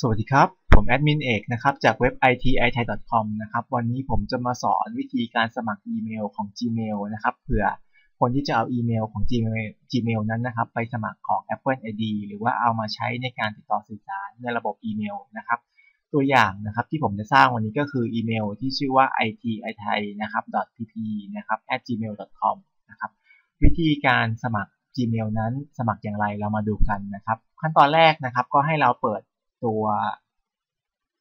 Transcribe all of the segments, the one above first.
สวัสดีครับ ผมแอดมินเอกนะครับ จากเว็บ ititai.com นะครับ วันนี้ผมจะมาสอนวิธีการสมัครอีเมลของ Gmail นะครับเผื่อคนที่จะเอาอีเมลของ Gmail, Gmail นั้นนะครับ ไปสมัครของ Apple ID หรือว่าเอามาใช้ในการติดต่อสื่อสารในระบบอีเมลนะครับ ตัวอย่างนะครับที่ผมจะสร้างวันนี้ก็คืออีเมลที่ชื่อว่า ititai นะครับ .pp นะครับ @gmail.com นะครับ วิธีการสมัคร Gmail นั้นสมัครอย่างไรเรามาดูกันนะครับ ขั้นตอนแรกนะครับก็ให้เราเปิด ตัว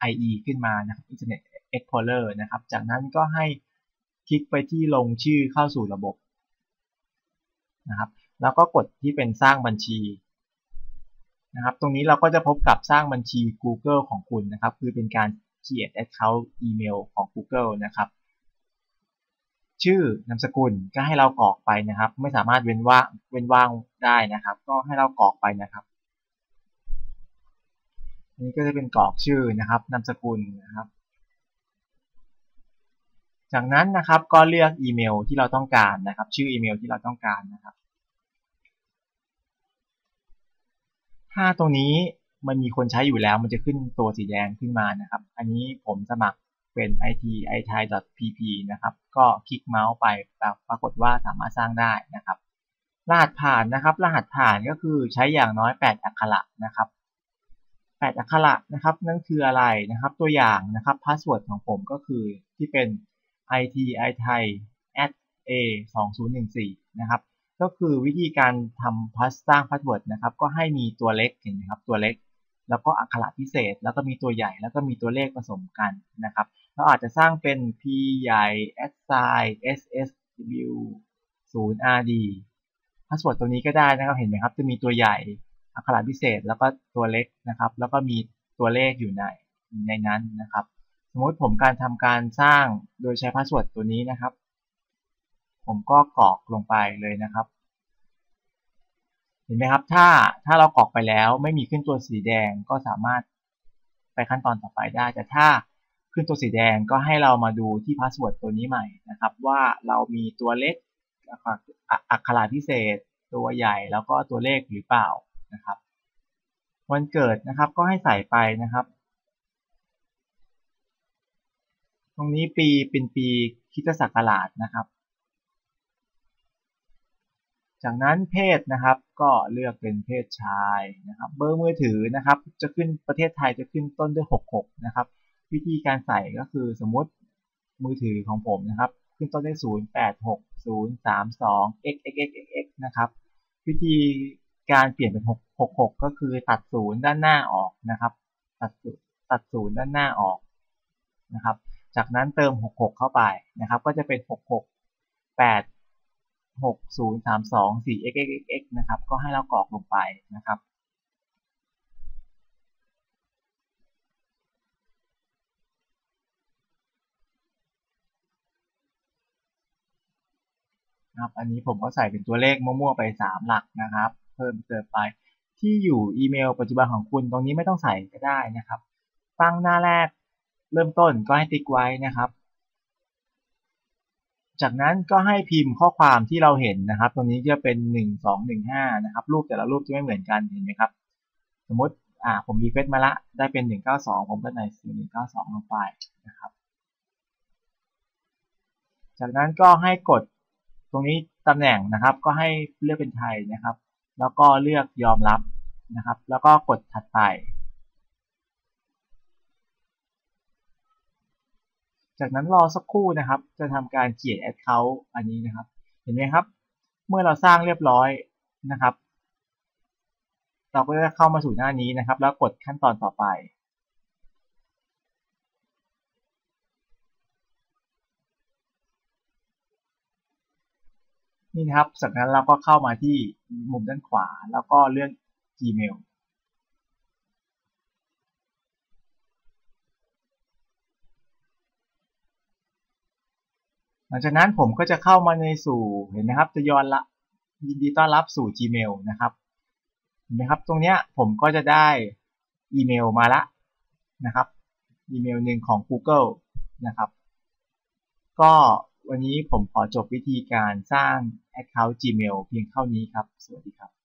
IE ขึ้นมานะครับ Internet Explorer นะครับ จากนั้นก็ให้คลิกไปที่ลงชื่อเข้าสู่ระบบนะครับ แล้วก็กดที่เป็นสร้างบัญชีนะครับ ตรงนี้เราก็จะพบกับสร้างบัญชี Google ของคุณนะครับ คือเป็นการ create account email ของ Google นะครับ ชื่อนามสกุลก็ให้เรากรอกไปนะครับ ไม่สามารถเว้นว่างเว้นว่างได้นะครับ ก็ให้เรากรอกไปนะครับ นี้ก็จะเป็นกรอกชื่อนะครับ นามสกุลนะครับ จากนั้นนะครับก็เลือกอีเมลที่เราต้องการนะครับ ชื่ออีเมลที่เราต้องการนะครับ ถ้าตรงนี้มันมีคนใช้อยู่แล้ว มันจะขึ้นตัวสีแดงขึ้นมานะครับ อันนี้ผมสมัครเป็น it itai.pp นะครับ ก็คลิกเมาส์ไปปรากฏว่าสามารถสร้างได้นะครับ รหัสผ่านนะครับ รหัสผ่านก็คือใช้อย่างน้อย 8 อักขระนะครับ 8อักขระนะครับ นั่นคืออะไรนะครับ ตัวอย่างนะครับพาสเวิร์ดของผมก็คือที่เป็น it i thai at a 2014นะครับ ก็คือวิธีการทำพาสสร้างพาสเวิร์ดนะครับ ก็ให้มีตัวเล็กเห็นไหมครับ ตัวเล็ก แล้วก็อักขระพิเศษ แล้วก็มีตัวใหญ่ แล้วก็มีตัวเลขผสมกันนะครับ เราอาจจะสร้างเป็น p ใหญ่ s s i s s w 0 r d พาสเวิร์ดตัวนี้ก็ได้นะครับ เห็นไหมครับ จะมีตัวใหญ่ อักขระพิเศษแล้วก็ตัวเล็กนะครับ แล้วก็มีตัวเลขอยู่ในในนั้นนะครับ สมมติผมการทำการสร้างโดยใช้พาสเวิร์ดตัวนี้นะครับ ผมก็กรอกลงไปเลยนะครับ เห็นไหมครับ ถ้าถ้าเรากรอกไปแล้วไม่มีขึ้นตัวสีแดงก็สามารถไปขั้นตอนต่อไปได้ แต่ถ้าขึ้นตัวสีแดงก็ให้เรามาดูที่พาสเวิร์ดตัวนี้ใหม่นะครับ ว่าเรามีตัวเล็กอักขระพิเศษ ตัวใหญ่แล้วก็ตัวเลขหรือเปล่า นะครับ วันเกิดนะครับก็ให้ใส่ไปนะครับ ตรงนี้ปีเป็นปีคิตศักราชนะครับ จากนั้นเพศนะครับก็เลือกเป็นเพศชายนะครับ เบอร์มือถือนะครับ จะขึ้นประเทศไทยจะขึ้นต้นด้วย 66 นะครับ วิธีการใส่ก็คือสมมติมือถือของผมนะครับ ขึ้นต้นด้วย 086032 x x x x x นะครับ วิธี การเปลี่ยนเป็น66ก็คือตัดศูนย์ด้านหน้าออกนะครับ ตัดตัดศูนย์ด้านหน้าออกนะครับ จากนั้นเติม 66 เข้าไปนะครับ ก็จะเป็น 66 8 60 32 4 x x x x นะครับ ก็ให้เรากรอกลงไปนะครับครับอันนี้ผมก็ใส่เป็นตัวเลขมั่วๆไป 3 หลักนะครับ เพิ่มเติมไป ที่อยู่อีเมลปัจจุบันของคุณตรงนี้ไม่ต้องใส่ก็ได้นะครับ ตั้งหน้าแรกเริ่มต้นก็ให้ติ๊กไว้นะครับ จากนั้นก็ให้พิมพ์ข้อความที่เราเห็นนะครับ ตรงนี้จะเป็น 1 2 1 5 นะครับ รูปแต่ละรูปจะไม่เหมือนกันเห็นไหมครับ สมมติอ่าผมรีเฟซมาละได้เป็น 192 ผมก็ใส่192 ลงไปนะครับ จากนั้นก็ให้กดตรงนี้ตำแหน่งนะครับ ก็ให้เลือกเป็นไทยนะครับ แล้วก็เลือกยอมรับนะครับ แล้วก็กดถัดไป จากนั้นรอสักครู่นะครับ จะทำการเขียน Account อันนี้นะครับ เห็นไหมครับ เมื่อเราสร้างเรียบร้อยนะครับ เราก็จะเข้ามาสู่หน้านี้นะครับ แล้วกดขั้นตอนต่อไป นี่นะครับ จากนั้นเราก็เข้ามาที่มุมด้านขวา แล้วก็เลือก Gmail หลังจากนั้นผมก็จะเข้ามาในสู่เห็นไหมครับ จะย้อนละยินดีต้อนรับสู่ Gmail นะครับเห็นไหมครับ ตรงเนี้ยผมก็จะได้อีเมลมาละนะครับ อีเมลหนึ่งของ Google นะครับ ก็ วันนี้ผมขอจบวิธีการสร้าง Account Gmail เพียงเท่านี้ครับ สวัสดีครับ